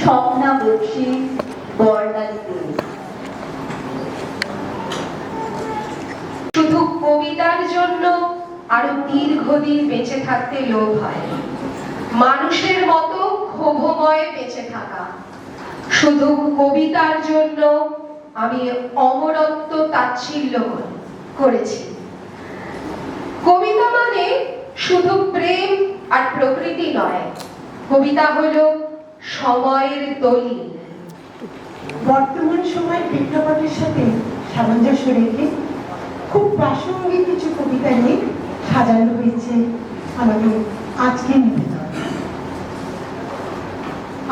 স্বপ্না বক্সি বর্ণালী শুধু কবিতার জন্য আরও দীর্ঘদিন বেঁচে থাকতে লোভ হয়। মানুষের মতো ক্ষোভময় বেঁচে থাকা। শুধু কবিতার জন্য আমি অমরত্ব তাচ্ছিল্য করেছি। কবিতা মানে শুধু প্রেম আর প্রকৃতি নয় কবিতা হলো সময়ের দলিল বর্তমান সময় প্রেক্ষাপটের সাথে সামঞ্জস্য রেখে খুব প্রাসঙ্গিক কিছু কবিতা নিয়ে সাজানো হয়েছে আমাদের আজকে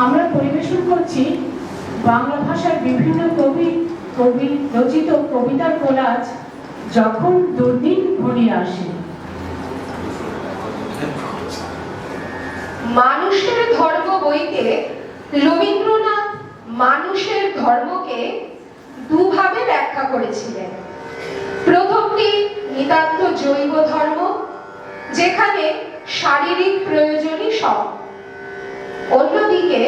আমরা পরিবেশন করছি বাংলা ভাষার বিভিন্ন কবি কবি, রচিত কবিতার কোলাজ যখন দুর্দিন ঘনিয়ে আসে। মানুষের ধর্ম বইতে রবীন্দ্রনাথ মানুষের ধর্মকে দুভাবে ব্যাখ্যা করেছিলেন। প্রথমটি নিতান্ত জৈব ধর্ম, যেখানে শারীরিক প্রয়োজনই সব অন্যদিকে,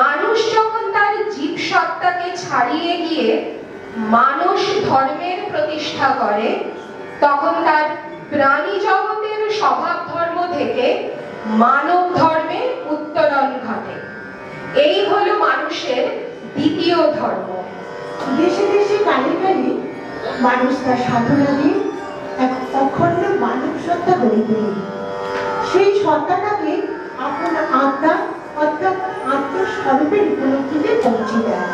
মানুষ যখন তার জীবসত্তাকে ছাড়িয়ে গিয়ে মানুষ ধর্মের প্রতিষ্ঠা করে, তখন তার প্রাণী জগতের স্বভাব ধর্ম থেকে মানব ধর্মে উত্তরণ ঘটে। এই হলো মানুষের দ্বিতীয় ধর্ম। দেশে দেশে কালে কালে মানুষ তার সাধনা দিয়ে এক অখণ্ড মানব সত্তা গড়ে সেই সত্তাটাকে আপন আত্মা অর্থাৎ আত্মস্বরূপের উপলব্ধিতে পৌঁছে দেয়।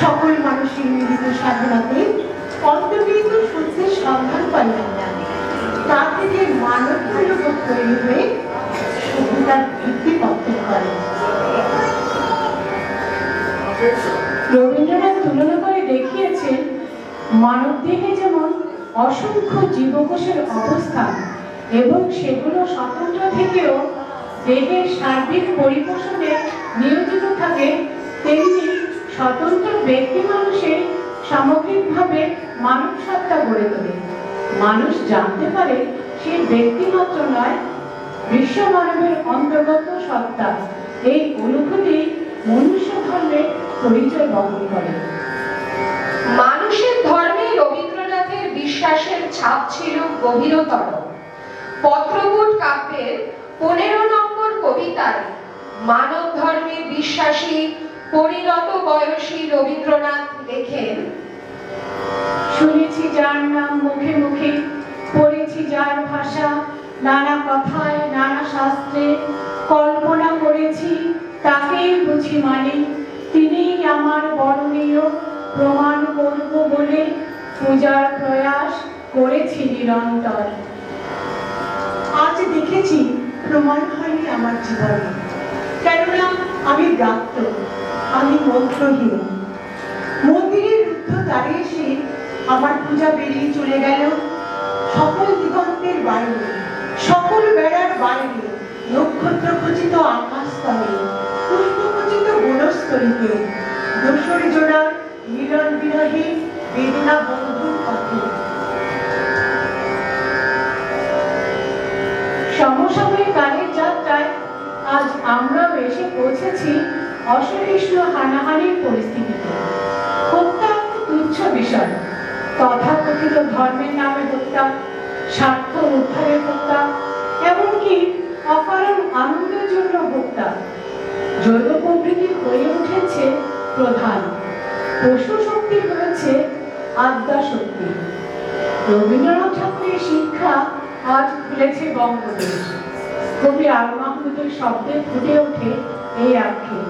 সকল মানুষের মিলিত সাধনাতে অন্তর্নিহিত সত্যের সন্ধান পাই না। তা থেকে মানব হয়ে সভ্যতার ভিত্তি পত্তন করে। রবীন্দ্রনাথ তুলনা করে দেখিয়েছেন, মানব দেহে যেমন অসংখ্য জীবকোষের অবস্থান এবং সেগুলো স্বতন্ত্র থেকেও দেহের সার্বিক পরিপোষণে নিয়োজিত থাকে, তেমনি স্বতন্ত্র ব্যক্তি মানুষের সামগ্রিকভাবে মানব সত্তা গড়ে তোলে। মানুষ জানতে পারে সে ব্যক্তিমাত্র নয় বিশ্ব মানবের অন্তর্গত সত্তা। এই অনুভূতি মনুষ্য ধর্মের পরিচয় বহন করে। মানুষের ধর্মে রবীন্দ্রনাথের বিশ্বাসের ছাপ ছিল গভীরতর। পত্রকূট কাব্যের পনেরো নম্বর কবিতায় মানব ধর্মে বিশ্বাসী পরিণত বয়সী রবীন্দ্রনাথ লেখেন শুনেছি যার নাম মুখে মুখে পড়েছি যার ভাষা নানা কথায়, নানা শাস্ত্রে কল্পনা করেছি, তাকেই বুঝি মানে। তিনিই আমার বরণীয় প্রমাণ করব বলে পূজার প্রয়াস করেছি নিরন্তর। আজ দেখেছি প্রমাণ হয়নি আমার জীবনে। কেননা আমি ব্রাত্য, আমি মন্ত্রহীন। মন্দিরের রুদ্ধ দ্বারে এসে আমার পূজা বেরিয়ে চলে গেল। সকল দিগন্তের বাইরে সকল বেড়ার বাইরে নক্ষত্র খচিত আকাশ স্তরে পুষ্প খচিত বনস্তরীতে দোসর জোড়ার মিলন বিরহে বেদনা বন্ধুর পথে। সমসাময়িক গানের যাত্রায় আজ আমরাও এসে পৌঁছেছি অসহিষ্ণু হানাহানির পরিস্থিতিতে। হত্যা তুচ্ছ বিষয়। তথাকথিত ধর্মের নামে হত্যা স্বার্থ উদ্ধারের হত্যা এমনকি অকারণ আনন্দের জন্য হত্যা জৈব প্রবৃত্তি হয়ে উঠেছে প্রধান। পশু শক্তি হয়েছে আদ্যা শক্তি। রবীন্দ্রনাথ ঠাকুরের শিক্ষা আজ খুলেছে বঙ্গদেশ। কবি আর মাহমুদের শব্দে ফুটে ওঠে এই আক্ষেপ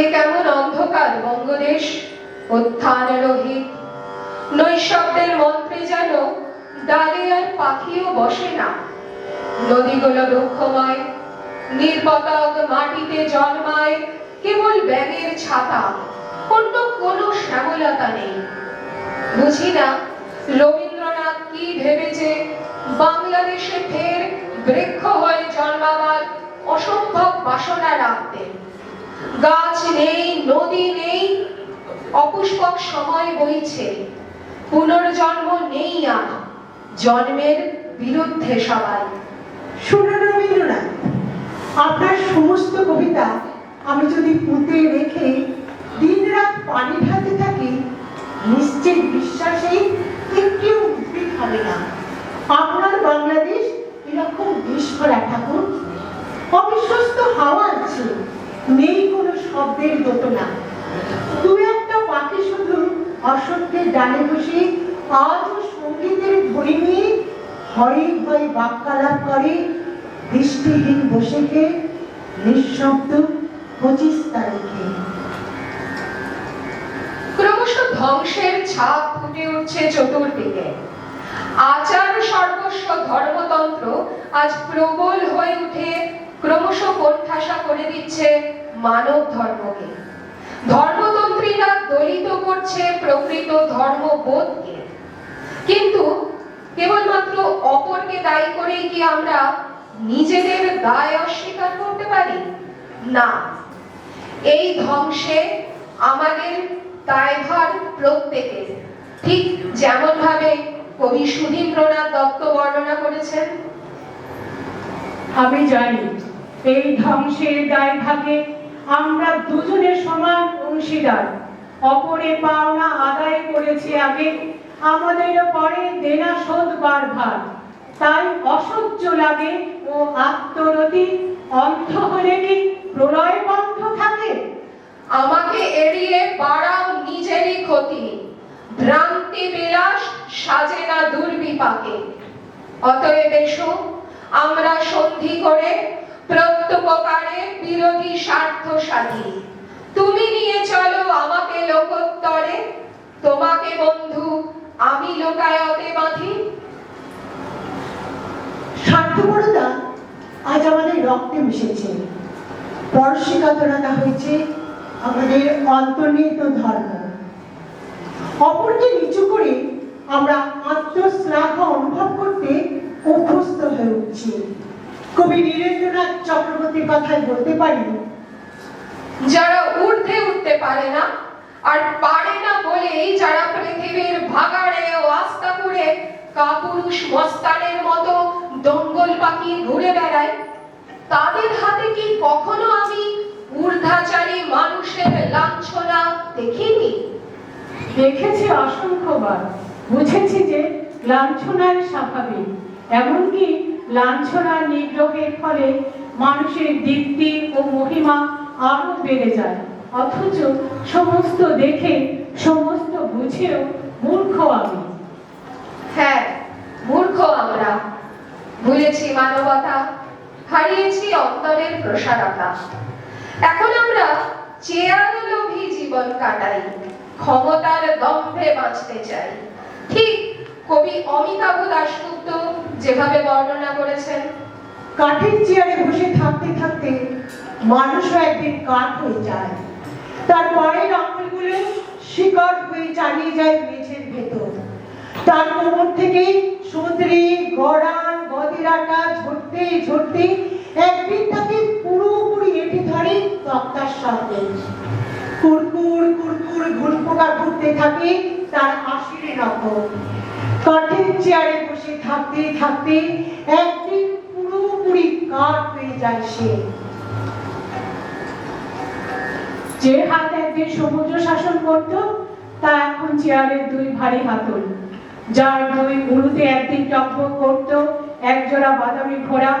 এ কেমন অন্ধকার বঙ্গদেশ, উত্থান রহিত। নৈশব্দের মন্ত্রে যেন ডালে আর পাখিও বসে না। নদীগুলো দুঃখময় নির্পতাক মাটিতে জন্মায়, কেবল ব্যাঙের ছাতা, অন্য কোনো শ্যামলতা নেই। বুঝি না রবীন্দ্রনাথ কি ভেবেছে, বাংলাদেশে ফের বৃক্ষ হয়ে জন্মাবার অসম্ভব বাসনা রাখতেন গাছ নেই, নদী নেই, অপুষ্পক সময় বইছে, পুনর্জন্ম নেই আর। জন্মের বিরুদ্ধে সবাই। শুনুন রবীন্দ্রনাথ আপনার সমস্ত কবিতা আমি যদি পুঁতে রেখে দিন রাত পানি ঢালতে থাকি, নিশ্চিত বিশ্বাসে একটু উদ্ভিদ হবে না। আপনার বাংলাদেশ এরকম বিস্ফোরা ঠাকুর? অবিশ্বস্ত হাওয়া আছে, নেই কোনো শব্দের দোতনা দু একটা পাখি শুধু অসত্যের ডানে বসে আজও সঙ্গীতের নিয়ে হরিক হয়ে বাক্যালাপ করে। দৃষ্টিহীন বসেকে, নিঃশব্দ পঁচিশ তারিখে। ক্রমশ ধ্বংসের ছাপ ফুটে উঠছে চতুর্দিকে। আচার, সর্বস্ব, ধর্মতন্ত্র আজ প্রবল হয়ে উঠে, ক্রমশ কোণঠাসা করে দিচ্ছে মানব ধর্মকে। ধর্মতন্ত্রীরা দলিত করছে প্রকৃত ধর্মবোধকে। কিন্তু কেবলমাত্র অপরকে দায়ী করেই কি আমরা নিজেদের দায় অস্বীকার করতে পারি? না। এই ধ্বংসে আমাদের দায়ভার প্রত্যেকের। ঠিক যেমন ভাবে কবি সুধীন্দ্রনাথ দত্ত বর্ণনা করেছেন, আমি জানি এই ধ্বংসের দায় ভাগে আমরা দুজনের সমান অংশীদার। অপরে পাওনা আদায় করেছে আগে আমাদের পরে দেনা শোধ বারবার। তাই অসহ্য লাগে ও আত্মরতি, অন্ধ হলে কি প্রলয় বন্ধ থাকে? আমাকে এড়িয়ে বাড়াও নিজেরই ক্ষতি। ভ্রান্তি বিলাস সাজে না দুর্বিপাকে। অতএব এসো, আমরা সন্ধি করে প্রত্যুপকারে বিরোধী স্বার্থ সাধি তুমি নিয়ে চলো আমাকে লোকোত্তরে। তোমাকে বন্ধু আমি লোকায়তে বাঁধি। স্বার্থপরতা আজ আমাদের রক্তে মিশেছে। পরশিকাতরতা হয়েছে আমাদের অন্তর্নিহিত ধর্ম। অপরকে নিচু করে আমরা আত্মশ্লাঘ অনুভব করতে অভ্যস্ত হয়ে উঠছি। কবি নীরেন্দ্রনাথ চক্রবর্তীর কথায় বলতে পারি যারা ঊর্ধ্বে উঠতে পারে না আর পারে না বলেই যারা পৃথিবীর ভাগাড়ে ও করে কাপুরুষ মস্তানের মতো দঙ্গল পাখি ঘুরে বেড়ায়, তাদের হাতে কি কখনো আমি ঊর্ধ্বাচারী মানুষের লাঞ্ছনা দেখিনি? দেখেছি অসংখ্যবার। বুঝেছি যে লাঞ্ছনার স্বাভাবিক। এমনকি লাঞ্ছনার নিগ্রহের ফলে মানুষের দীপ্তি ও মহিমা আরও বেড়ে যায়। অথচ সমস্ত দেখে সমস্ত বুঝেও মূর্খ আমি। হ্যাঁ মূর্খ আমরা। ভুলেছি মানবতা হারিয়েছি অন্তরের প্রসারতা। এখন আমরা চেয়ার লোভী জীবন কাটাই ক্ষমতার দম্ভে বাঁচতে চাই। ঠিক কবি অমিতাভ দাশগুপ্ত যেভাবে বর্ণনা করেছেন কাঠের চেয়ারে বসে থাকতে থাকতে মানুষও একদিন কাঠ হয়ে যায়। তার পরের আঙুলগুলো শিকড় হয়ে চালিয়ে যায় মেঝের ভেতর। তার কোমর থেকে সমুদ্রে গড়ান গদিরাটা ঝরতে ঝরতে একদিন তাকে পুরোপুরি এটি ধরে তক্তার সাথে কুরকুর কুরকুর ঘুরপোকা ঘুরতে থাকে তার হাসির রকম কাঠের চেয়ারে বসে থাকতে থাকতে একদিন পুরোপুরি কাঠ হয়ে যায় সে। যে হাত একদিন সমুদ্র শাসন করত, তা এখন চেয়ারের দুই ভারী হাতল। যার দুই উড়ুতে একদিন টকবক করত, একজোড়া বাদামি ঘোড়া।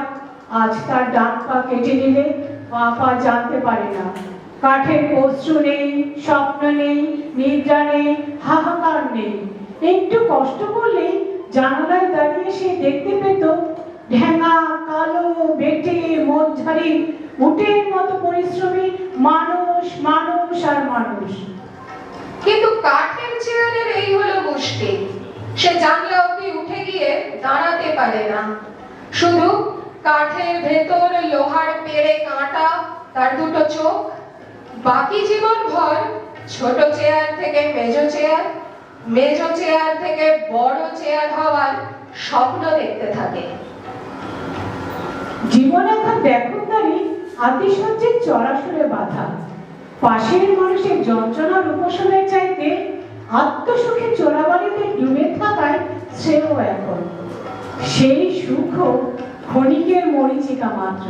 আজ তার ডান পা কেটে নিলে, পা পা জানতে পারে না। কাঠের অশ্রু নেই, স্বপ্ন নেই, নিদ্রা নেই, হাহাকার নেই। একটু কষ্ট করলেই জানালায় দাঁড়িয়ে সে দেখতে পেত, ঢেঙা, কালো, বেটে মধ্যারি উটের মতো পরিশ্রমী মানুষ মানুষ আর মানুষ। কিন্তু কাঠের চেয়ারের এই হলো মুশকিল। সে জানলা অব্দি উঠে গিয়ে দাঁড়াতে পারে না। শুধু কাঠের ভেতর লোহার পেড়ে কাঁটা তার দুটো চোখ বাকি জীবন ভর ছোট চেয়ার থেকে মেজো চেয়ার মেজো চেয়ার থেকে বড় চেয়ার হওয়ার স্বপ্ন দেখতে থাকে। জীবন এখন দেখনদারি আতিশয্যের চড়াশুরে বাধা। পাশের মানুষের যন্ত্রণার উপশমের চাইতে আত্মসুখে চোরাবাড়িতে ডুবে থাকায় শ্রেয় এখন। সেই সুখও ক্ষণিকের মরিচিকা মাত্র।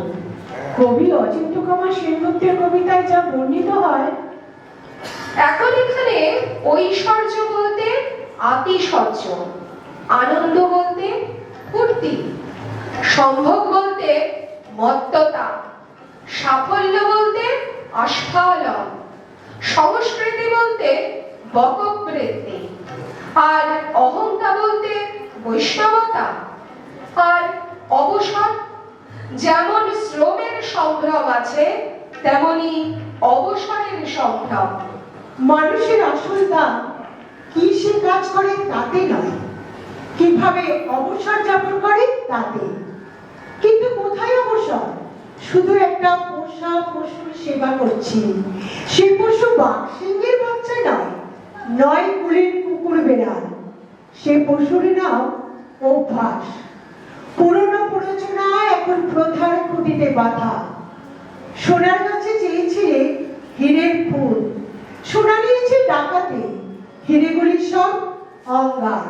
কবি অচিন্ত কুমার সেনগুপ্তের কবিতায় যা বর্ণিত হয়, এখন এখানে ঐশ্বর্য বলতে আতিশয্য, আনন্দ বলতে ফুর্তি সম্ভব বলতে মত্ততা, সাফল্য বলতে আস্ফালন সংস্কৃতি বলতে বকবৃত্তি আর অহংতা বলতে বৈষ্ণবতা। আর অবসর, যেমন শ্রমের সম্ভ্রম আছে, তেমনি অবসরের সম্ভ্রম। মানুষের আসল দাম কি সে কাজ করে তাতে নয়। কীভাবে অবসর যাপন করে তাতে। কিন্তু কোথায় অবসর? শুধু একটা পোষা পশুর সেবা করছি। সে পশু বাঘসিংহের বাচ্চা নয় নয় কুলের কুকুর বেড়াল। সে পশুর নাম অভ্যাস। পুরনো প্ররোচনা এখন প্রধার খুঁটিতে বাধা। সোনার কাছে চেয়েছিলে হীরের ফুল। সোনা নিয়েছে ডাকাতে, হিরেগুলি সব অঙ্গার।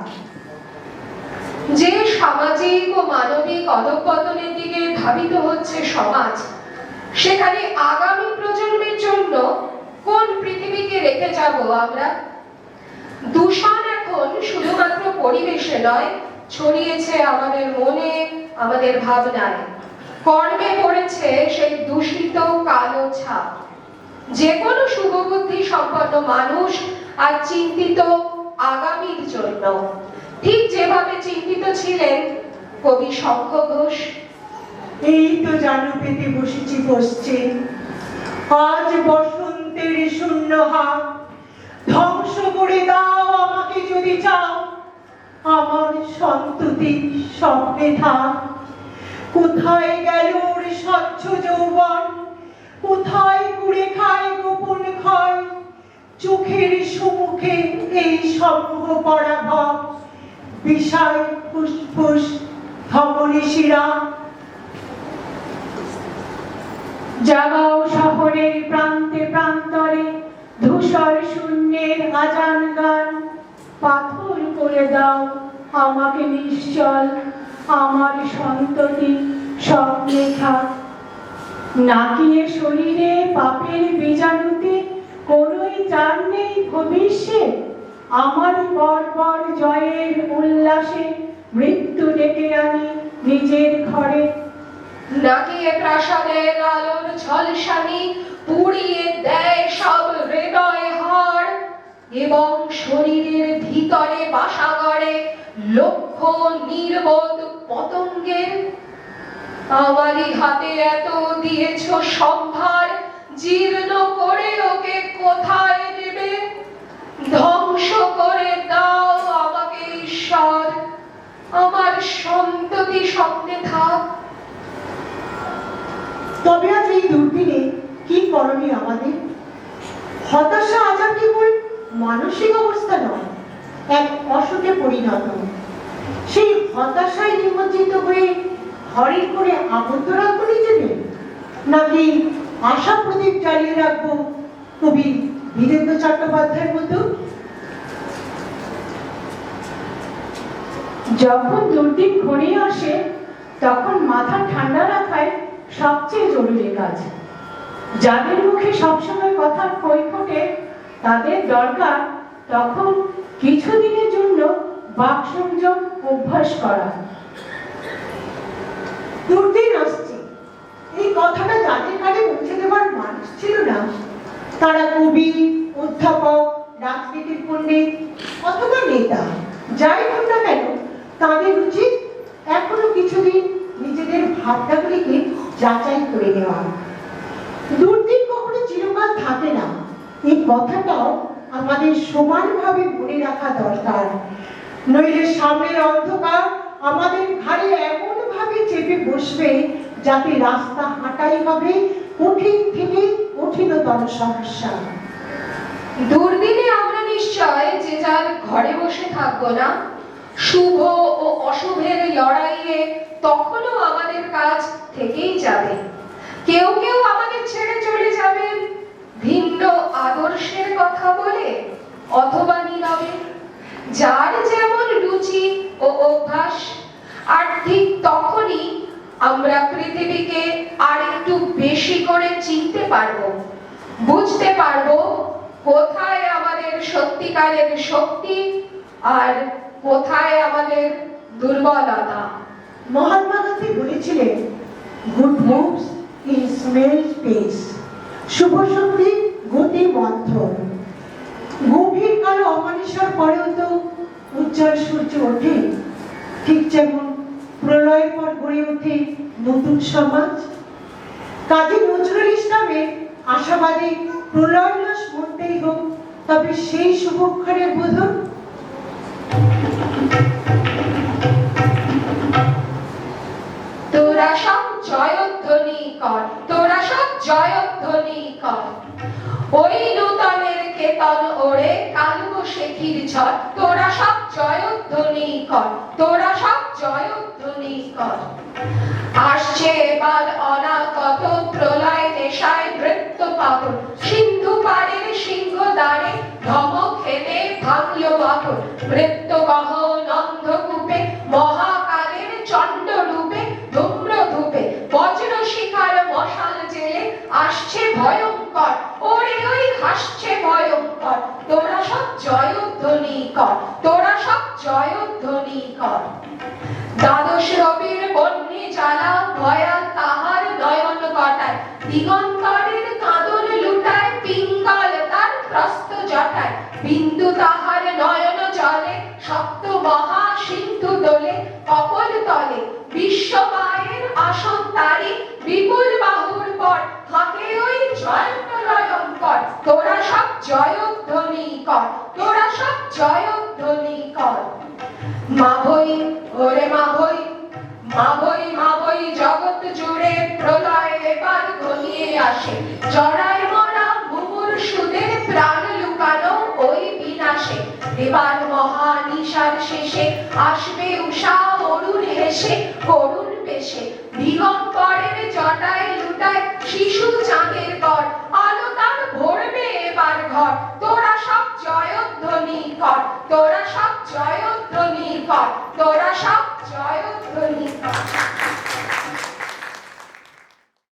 যে সামাজিক ও মানবিক অধঃপতনের দিকে ধাবিত হচ্ছে সমাজ সেখানে আগামী প্রজন্মের জন্য কোন পৃথিবীকে রেখে যাব আমরা? দূষণ এখন শুধুমাত্র পরিবেশে নয়, ছড়িয়েছে আমাদের মনে, আমাদের ভাবনায়। কর্মে পড়েছে সেই দূষিত কালো ছাপ। যে কোনো শুভবুদ্ধি সম্পন্ন মানুষ আর চিন্তিত আগামীর জন্য। ঠিক যেভাবে চিন্তিত ছিলেন কবি শঙ্খ ঘোষ এই তো জানু পেতে বসেছি পশ্চিম আজ বসন্তের শূন্য হাত। ধ্বংস করে দাও আমাকে যদি চাও। আমার সন্ততি স্বপ্নে থাক। কোথায় গেল ওর স্বচ্ছ যৌবন? কোথায় কুড়ে খায় গোপন ক্ষয়? চোখের সম্মুখে এই সমূহ পড়া ভাব বিষয় ফুসফুস, ধমনী শিরা। জাগাও শহরের প্রান্তে প্রান্তরে, ধূসর শূন্যের আজান গান। পাথর করে দাও আমাকে নিশ্চল, আমার সন্ততি স্বপ্নে থাক নাকিয়ে শরীরে পাপের বীজাণুতে কোনোই চার নেই ভবিষ্যে? আমার পর জয়ের উল্লাসে মৃত্যু ডেকে আনি নিজের ঘরে। নাকি এ প্রাসাদের আলোর ঝলসানি পুড়িয়ে দেয় সব হৃদয় হাড় এবং শরীরের ভিতরে বাসা গড়ে লক্ষ নির্বোধ পতঙ্গের। আমারই হাতে এত দিয়েছ সম্ভার, জীর্ণ করে ওকে কোথায় নেবে ধ্বংস করে দাও আমাকে ঈশ্বর। আমার সন্ততি স্বপ্নে থাক। তবে আজ এই দুর্দিনে কি করণীয় আমাদের? হতাশা আজ আর কেবল মানসিক অবস্থা নয়, এক অসুখে পরিণত। সেই হতাশায় নিমজ্জিত হয়ে ঘরে করে আবদ্ধ রাখব নিজেদের নাকি আশা প্রদীপ জ্বালিয়ে রাখব কবি বীরেন্দ্র চট্টোপাধ্যায়ের মতো? যখন দুর্দিন ঘনিয়ে আসে, তখন মাথা ঠান্ডা রাখাই সবচেয়ে জরুরি কাজ। যাদের মুখে সবসময় কথার কই ফোটে তাদের দরকার তখন কিছুদিনের জন্য বাক সংযম অভ্যাস করা। দুর্দিন আসছে। এই কথাটা যাদের কানে পৌঁছে দেওয়ার মানুষ ছিল না, তারা কবি, অধ্যাপক, রাজনীতির পণ্ডিত অথবা নেতা, যাই হোক না কেন, তাদের উচিত এখনও কিছুদিন নিজেদের ভাবনাগুলিকে যাচাই করে নেওয়া দুর্দিন কখনো চিরকাল থাকে না। এই কথাটাও আমাদের সমানভাবে মনে রাখা দরকার। নইলে সামনের অন্ধকার আমাদের ঘাড়ে এমন ভাবে চেপে বসবে যাতে রাস্তা হাঁটাই হবে কঠিন থেকে কঠিনতর সমস্যা। দুর্দিনে আমরা নিশ্চয় যে যার ঘরে বসে থাকব না, শুভ ও অশুভের লড়াইয়ে তখনও আমাদের কাজ থেকেই যাবে। কেউ কেউ আমাদের ছেড়ে চলে যাবেন ভিন্ন আদর্শের কথা বলে অথবা নীরবে। যার যেমন রুচি ও অভ্যাস, আর ঠিক তখনই আমরা পৃথিবীকে আর একটু বেশি করে চিনতে পারব, বুঝতে পারব কোথায় আমাদের সত্যিকারের শক্তি আর কোথায় আমাদের দুর্বলতা। মহাত্মা গান্ধী বলেছিলেন good moves in small space শুভ শক্তি গতি মন্থন গভীর কালো অমানিসর পরেও তো উজ্জ্বল সূর্য ওঠে। ঠিক যেমন প্রলয়ের পর গড়ে ওঠে নতুন সমাজ। কাজী নজরুল ইসলামের আশাবাদী প্রলয় প্রলয়োল্লাস মনতেই হোক, তবে সেই শুভক্ষণের বোধন জয়ধ্বনি কর তোরা সব জয়ধ্বনি কর ওই নূতনের কেতন ওড়ে কালু শেখির ঝড়, তোরা সব জয়ধ্বনি কর তোরা সব জয়ধ্বনি কর আসছে এবার অনাগত প্রলয় নেশায় নৃত্য পাগল সিন্ধু পাড়ের সিংহ দ্বারে ধমক খেলে ভাঙলো বাহন। নৃত্য গহ নন্দকূপে মহাকালের চণ্ড আসছে ভয়ঙ্কর, ওরে ওই হাসছে ভয়ঙ্কর। তোরা সব জয়ধ্বনি কর, তোরা সব জয়ধ্বনি কর। দ্বাদশ রবির বন্যে জ্বালা, ভয়া তাহার নয়ন কটায় দিগন্তরের কাঁদন লুটায়, পিঙ্গল তার প্রস্ত জটায়। বিন্দু তাহার নয়ন জলে সপ্ত মহা সিন্ধু দোলে, কপল তলে। বিশ্ব মায়ের আসন তারি, বিপুল বাহুর পর হাতে ওই জয় প্রলয়ন কর। তোরা সব জয়ধ্বনি কর, তোরা সব জয়ধ্বনি কর। মা ভই ওরে মা ভই মা ভই মা ভই জগৎ জুড়ে প্রলয় এবার ঘনিয়ে আসে। জড়ায় মরা মুমূর্ষুদের প্রাণ লুকানো ওই বিনাশে। এবার মহানিশার শেষে আসবে উষা অরুণ হেসে করুণ বেশে। দিগম্বরের জটায় লুটায় শিশু চাঁদের কর আলো তার ভরবে এবার ঘর। তোরা সব জয়ধ্বনি কর। তোরা সব জয়ধ্বনি কর। তোরা সব জয়ধ্বনি কর।